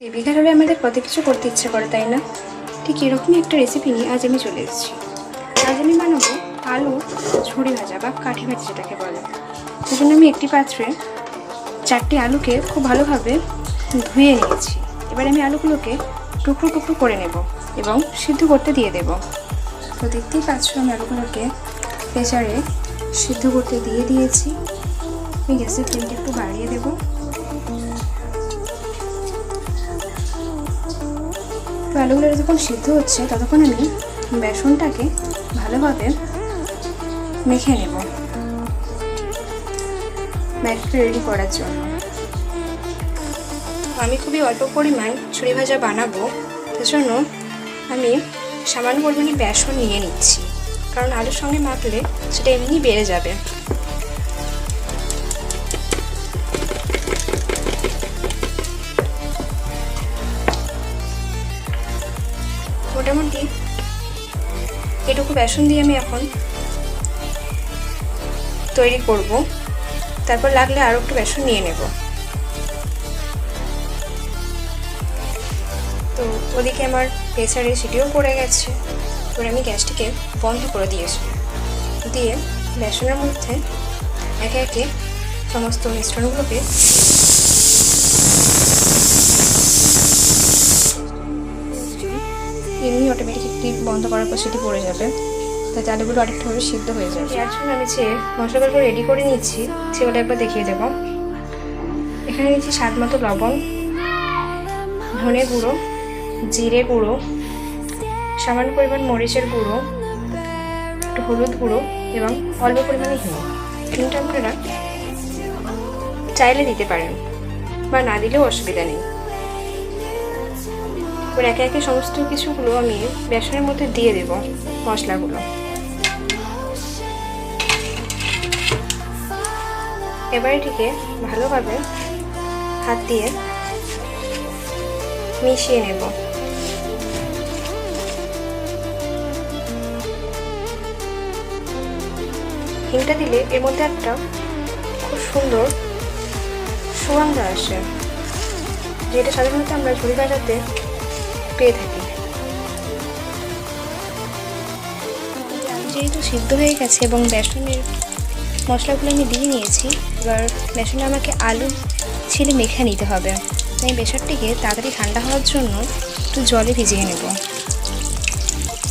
বেবিঘাট হলে আমাদের কত কিছু করতে ইচ্ছে করে, তাই না? ঠিক এরকমই একটা রেসিপি নিয়ে আজ আমি চলে এসেছি। আজ আমি বানাবো আলু ঝুড়ি ভাজা বা কাঠি ভাজা যেটাকে বলে। সেজন্য আমি একটি পাত্রে চারটি আলুকে খুব ভালোভাবে ধুয়ে নিয়েছি। এবার আমি আলুগুলোকে টুকরো টুকরো করে নেব এবং সিদ্ধ করতে দিয়ে দেব। তো দেখতেই পাচ্ছ আমি আলুগুলোকে প্রেসারে সিদ্ধ করতে দিয়ে দিয়েছি। আমি গ্যাসের ফ্লেমটা একটু বাড়িয়ে দেবো। আলুগুলো যখন সিদ্ধ হচ্ছে, ততক্ষণ আমি বেসনটাকে ভালোভাবে মেখে নেব। ব্যাটারটা রেডি করার জন্য। আমি খুবই অল্প পরিমাণ ছুরি ভাজা বানাবো তার জন্য আমি সামান্য পরিমাণে বেসন নিয়ে নিচ্ছি। কারণ আলুর সঙ্গে মাখলে সেটা এমনি বেড়ে যাবে। এটুকু বেসন দিয়ে আমি এখন তৈরি করব। তারপর লাগলে আরও একটু বেসন নিয়ে নেব। তো ওদিকে আমার প্রেসারে সিটিও পড়ে গেছে। এবার আমি গ্যাসটিকে বন্ধ করে দিয়েছি দিয়ে বেসনের মধ্যে একে একে সমস্ত মিশ্রণগুলোকে এমনি অটোমেটিক একটি বন্ধ করার পর সেটি পড়ে যাবে। তাতে আলুগুলো আরেকটাভাবে সিদ্ধ হয়ে যাবে। যার জন্য আমি যে মশলাগুলো রেডি করে নিচ্ছি, সেগুলো একবার দেখিয়ে দেবো। এখানে নিচ্ছি স্বাদ মতো লবণ, ধনে গুঁড়ো, জিরে গুঁড়ো, সামান্য পরিমাণ মরিচের গুঁড়ো, একটু হলুদ গুঁড়ো এবং অল্প পরিমাণে হিং হিংটা আপনারা চাইলে দিতে পারেন বা না দিলেও অসুবিধা নেই। এবার একে একে সমস্ত কিছুগুলো আমি বেসনের মধ্যে দিয়ে দেব মশলাগুলো। এবার এটিকে ভালোভাবে হাত দিয়ে মিশিয়ে নেব। হিংটা দিলে এর মধ্যে একটা খুব সুন্দর সুগন্ধ আসে, যেটা সাধারণত আমরা ঝুড়ি ভাজাতে পেয়ে থাকি। যেহেতু সিদ্ধ হয়ে গেছে এবং বেসনের মশলাগুলো আমি দিয়ে নিয়েছি, এবার বেসনে আমাকে আলু ছিলে মেখে নিতে হবে। তাই বেসনটিকে তাড়াতাড়ি ঠান্ডা হওয়ার জন্য একটু জলে ভিজিয়ে নেব।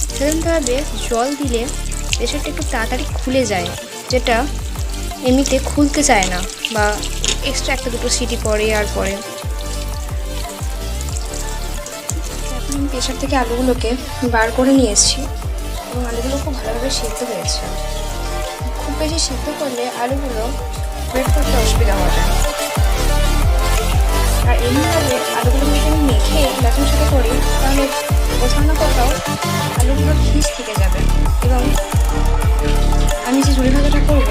সাধারণতভাবে জল দিলে বেসনটা একটু তাড়াতাড়ি খুলে যায়, যেটা এমনিতে খুলতে চায় না বা এক্সট্রা একটা দুটো সিটি পরে আর পরে। প্রেশার থেকে আলুগুলোকে বার করে নিয়েছি এবং আলুগুলো খুব ভালোভাবে সিদ্ধ হয়েছে। খুব বেশি সিদ্ধ করলে আলুগুলো ওয়েট করতে অসুবিধা হবে। আর এমনিভাবে আলুগুলো যদি আমি মেখে বেসনের সাথে করি, তাহলে কোথাও না কোথাও আলুগুলোর খিস থেকে যাবে। এবং আমি যে ঝুড়ি ভাজাটা করব,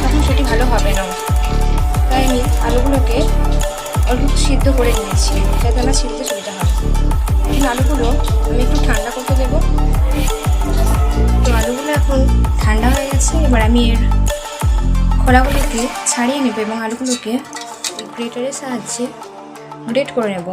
তখন সেটি ভালো হবে না। তাই আমি আলুগুলোকে অল্প সিদ্ধ করে নিয়েছি, যাতে আমার সিদ্ধ এই আলুগুলো আমি একটু ঠান্ডা করতে দেবো। তো আলুগুলো এখন ঠান্ডা হয়ে গেছে, এবার আমি এর খোলাগুলোকে ছাড়িয়ে নেব এবং আলুগুলোকে গ্রেটারের সাহায্যে গ্রেট করে নেব।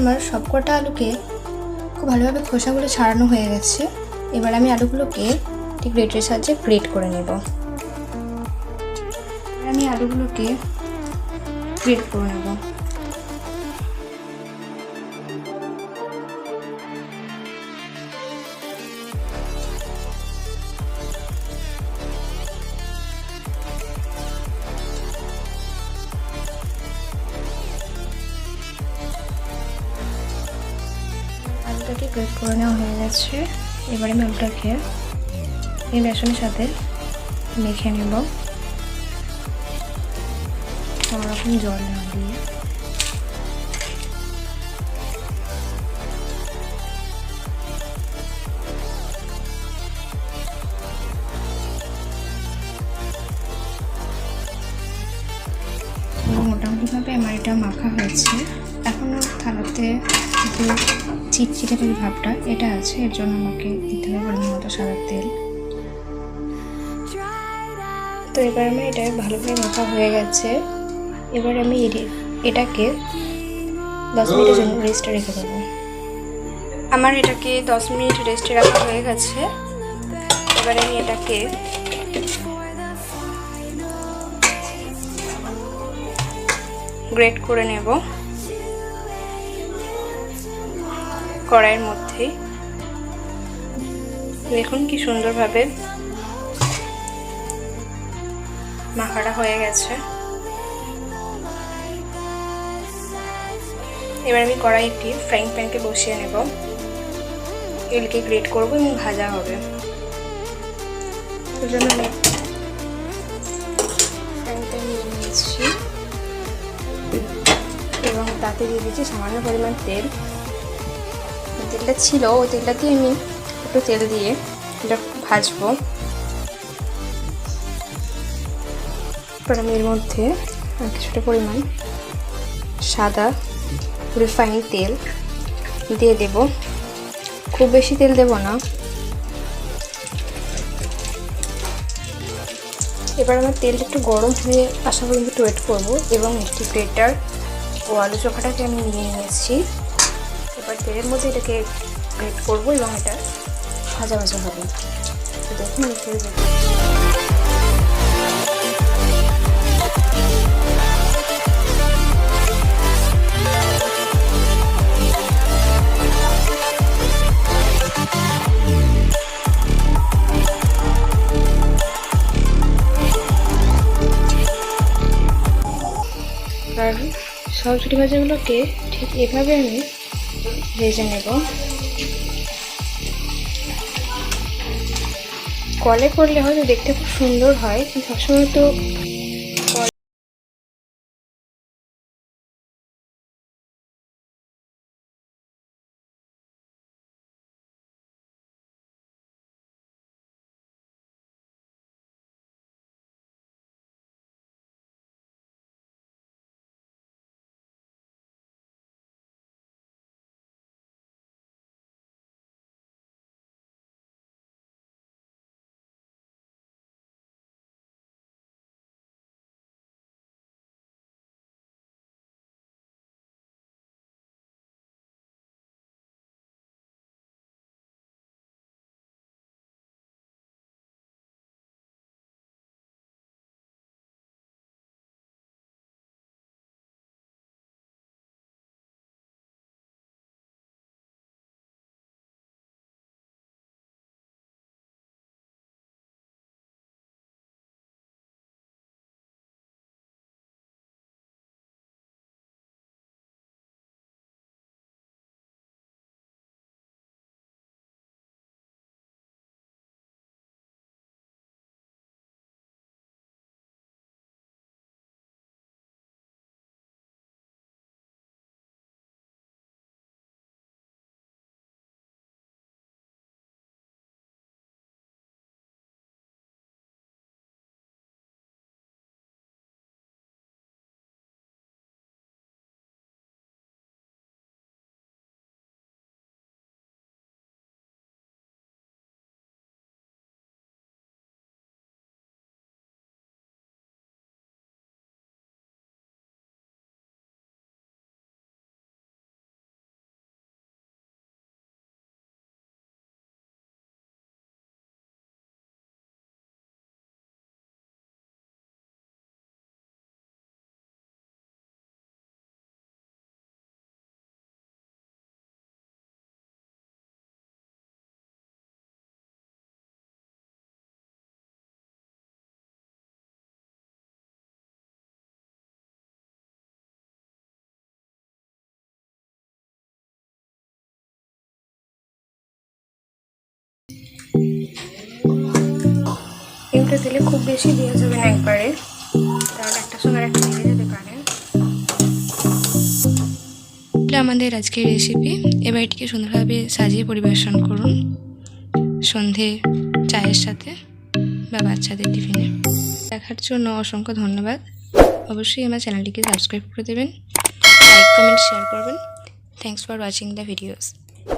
আমার সবকটা আলুকে খুব ভালোভাবে খোসাগুলো ছাড়ানো হয়ে গেছে। এবার আমি আলুগুলোকে ঠিক গ্রেটের সাহায্যে গ্রেট করে নেব। আমি আলুগুলোকে গ্রেট করে নেব। গ্রেট করে নেওয়া হয়ে গেছে। এবারে আমি আলুটাকে এই বেসনের সাথে মেখে নেব। কোনো রকম জল না দিয়ে। আলুভাবে আমার এটা মাখা হয়েছে। এখনও থালাতে চিটচিটে যে ভাবটা, এটা আছে, এর জন্য আমাকে দিতে হবে পরিমাণ মতো সাদা তেল। তো এবার আমার এটা ভালোভাবে মাখা হয়ে গেছে। এবার আমি এটি- এটাকে দশ মিনিটের জন্য রেস্টে রেখে দেবো। আমার এটাকে দশ মিনিট রেস্টে রাখা হয়ে গেছে। এবার আমি এটাকে গ্রেট করে নেব। কড়াইয়ের মধ্যেই দেখুন কি সুন্দরভাবে মাখাটা হয়ে গেছে। এবার আমি কড়াই একটি ফ্রাইং প্যানকে বসিয়ে নেব। এলকে গ্রেট করব এবং ভাজা হবে। জন্য নিয়ে নিয়েছি। এবং তাতে দিয়ে দিয়েছি সামান্য পরিমাণ তেল। তেলটা ছিল, ওই তেলটা দিয়ে আমি একটু তেল দিয়ে এটা ভাজবো। আমি এর মধ্যে কিছুটা পরিমাণ সাদা রিফাইন তেল দিয়ে দেব। খুব বেশি তেল দেব না। এবার আমার তেলটা একটু গরম হয়ে আসা পর্যন্ত একটু ওয়েট করব এবং একটি গ্রেটার ও আলু চোখাটাকে আমি নিয়ে নিয়েছি। তেলের মধ্যে এটাকে গ্রেট করব এবং এটা ভাজা ভাজা হবে। তো দেখুন আর সব ছুটি ভাজাগুলোকে ঠিক এভাবে আমি ভেজে নেব। কলে করলে হয়তো দেখতে খুব সুন্দর হয়। কিন্তু সবসময় তো ডিমটা দিলে খুব বেশি দেওয়া যাবে না একবারে। তাহলে একটা সঙ্গে একটা লেগে যেতে পারে। এটা আমাদের আজকের রেসিপি এবার এটিকে সুন্দরভাবে সাজিয়ে পরিবেশন করুন। সন্ধে চায়ের সাথে বা বাচ্চাদের টিফিনে। দেখার জন্য অসংখ্য ধন্যবাদ। অবশ্যই আমার চ্যানেলটিকে সাবস্ক্রাইব করে দেবেন। লাইক কমেন্ট শেয়ার করবেন। Thanks for watching the videos